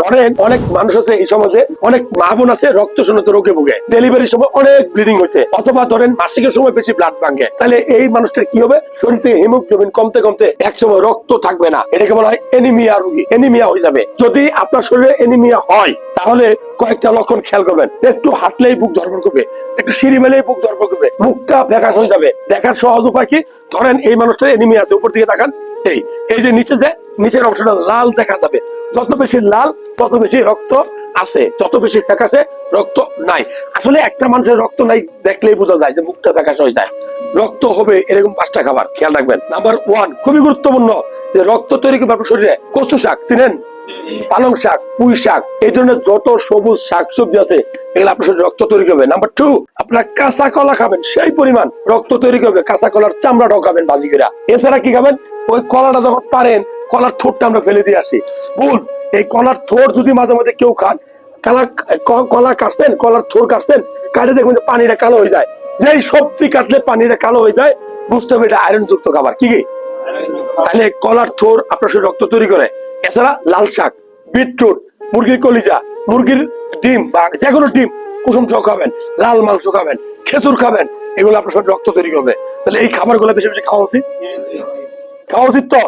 ধরেন অনেক মানুষ আছে এই সমাজে, অনেক মা বোন আছে, রক্ত শূন্যত রোগে ভুগে। ডেলিভারির সময় অনেক ব্লিডিং হয়েছে। অথবা ধরেন মাসিকের সময় বেশি ব্লাড ভাঙে। তাহলে এই মানুষটার কি হবে? শরীর থেকে হিমোগ্লোবিন কমতে কমতে এক সময় রক্ত থাকবে না। এটাকে বলা হয় এনিমিয়া রোগী। এনিমিয়া হয়ে যাবে। যদি আপনার শরীরে এনিমিয়া হয়, তাহলে কয়েকটা লক্ষণ খেয়াল করবেন। একটু হাঁটলেই বুক ধরপড় করবে। একটু সিঁড়ি মেলেই বুক ধরপড় করবে। মুখটা ফ্যাকাশ হয়ে যাবে। দেখার সহজ উপায় কি? ধরেন এই মানুষটার এনিমিয়া আছে। উপর দিকে তাকান। এই এই যে নিচে যে নিচের অংশটা লাল দেখা যাবে। যত বেশি লাল, তত বেশি রক্ত আছে। যত বেশি ফ্যাকাশে, রক্ত নাই। আসলে একটা মানুষের রক্ত নাই দেখলেই বোঝা যায় যে মুখটা ফ্যাকাশ হয়ে যায়। রক্ত হবে এরকম পাঁচটা খাবার, খেয়াল রাখবেন। নাম্বার ওয়ান খুবই গুরুত্বপূর্ণ যে রক্ত তৈরি করবে আপনার শরীরে। কচু শাক, চিনেন? পালং শাক, পুঁই শাক, এই ধরনের যত সবুজ শাক সবজি আছে, এগুলো আপনার শরীরে রক্ত তৈরি করবে। নাম্বার টু আপনার কাঁচা কলা খাবেন, সেই পরিমাণ রক্ত তৈরি করবে। কাঁচা কলার চামড়াটাও খাবেন বাজি করে। এছাড়া কি খাবেন? ওই কলাটা যখন পারেন কলার থোরটা আমরা ফেলে দিয়ে আসি। ভুল এই কলার থোর যদি মাঝে মাঝে কেউ খান কলা কলা কাটছেন, কলার থোর কাটছেন, কাটে দেখবেন যে পানিটা কালো হয়ে যায়। যেই সবজি কাটলে পানিটা কালো হয়ে যায়, বুঝতে হবে এটা আয়রন যুক্ত খাবার। কি তাহলে কলার থোর আপনার শরীরে রক্ত তৈরি করে। এছাড়া লাল শাক, বিটরুট, মুরগির কলিজা, মুরগির ডিম বা যে কোনো ডিম, কুসুম সহ খাবেন, লাল মাংস খাবেন, খেজুর খাবেন, এগুলো আপনার শরীরে রক্ত তৈরি করবে। তাহলে এই খাবারগুলো বেশি বেশি খাওয়া উচিত? খাওয়া উচিত তো?